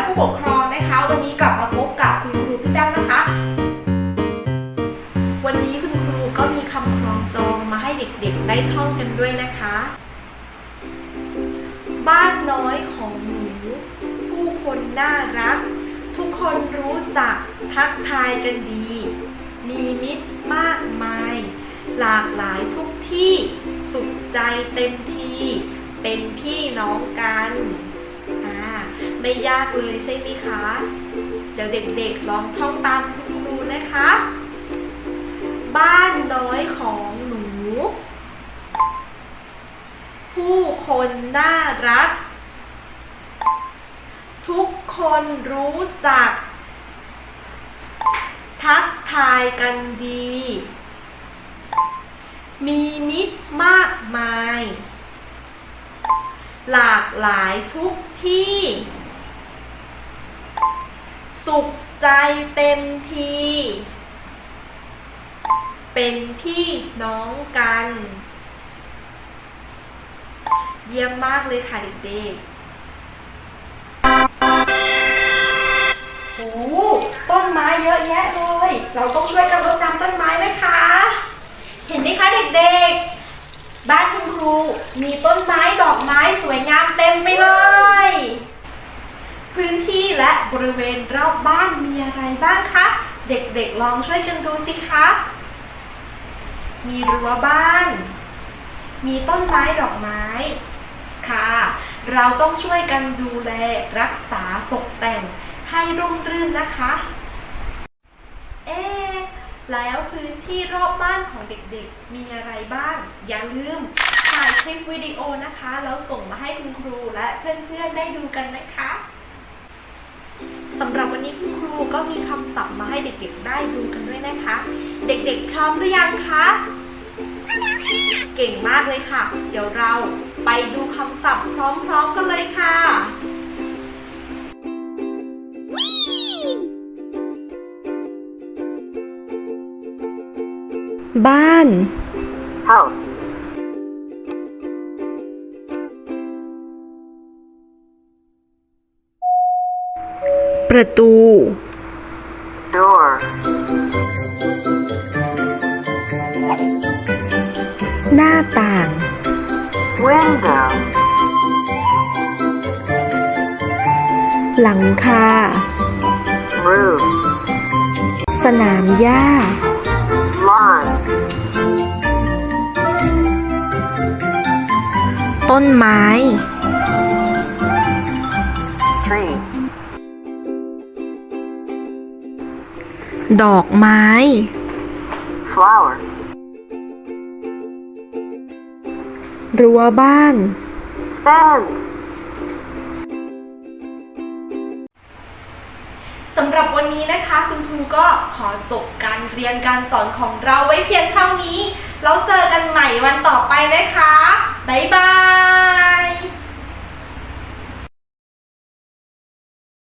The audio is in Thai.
และผู้ปกครองนะคะ วันนี้กลับมาพบกับคุณครูพี่แต้วนะคะ วันนี้คุณครูก็มีคำคล้องจองมาให้เด็กๆได้ท่องกันด้วยนะคะ บ้านน้อยของหนูผู้คนน่ารัก ทุกคนรู้จักทักทายกันดี มีมิตรมากมาย หลากหลายทุกที่สุขใจเต็มที่ เป็นพี่น้องกัน ไม่ยากเลยใช่ไหมคะ เดี๋ยวเด็กๆลองท่องตามคุณครูนะคะ บ้านน้อยของหนู ผู้คนน่ารัก ทุกคนรู้จัก ทักทายกันดี มีมิตรมากมาย หลากหลายทุกที่ สุขใจเต็มที เป็นพี่น้องกัน เยี่ยมมากเลยค่ะเด็กๆโอ้ต้นไม้เยอะแยะเลย เราต้องช่วยกันรดน้ำต้นไม้นะคะ เห็นไหมคะเด็กๆ บ้านคุณครูมีต้นไม้ดอกไม้สวยงามเต็มไปเลย พื้นที่และบ รอบบ้านมีอะไรบ้างคะ เด็กๆลองช่วยกันดูสิคะ มีรั้วบ้าน มีต้นไม้ดอกไม้ ค่ะ เราต้องช่วยกันดูแลรักษาตกแต่งให้ร่มรื่นนะคะ เอ๊แล้วพื้นที่รอบบ้านของเด็กๆ มีอะไรบ้าง อย่าลืมถ่ายคลิปวิดีโอนะคะ แล้วส่งมาให้คุณครูและเพื่อนๆได้ดูกันนะคะ ก็มีคำศัพท์มาให้เด็กๆได้ดูกันด้วยนะคะ เด็กๆพร้อมหรือยังคะเก่งมากเลยค่ะ เดี๋ยวเราไปดูคำศัพท์พร้อมๆกันเลยค่ะ บ้าน house, ประตู door, หน้าต่าง window, หลังคา roof, สนามหญ้า lawn, ต้นไม้ ดอกไม้ flower, รั้วบ้าน fence. สำหรับวันนี้นะคะ คุณครูก็ขอจบการเรียนการสอนของเราไว้เพียงเท่านี้ แล้วเจอกันใหม่วันต่อไปนะคะ บ๊ายบาย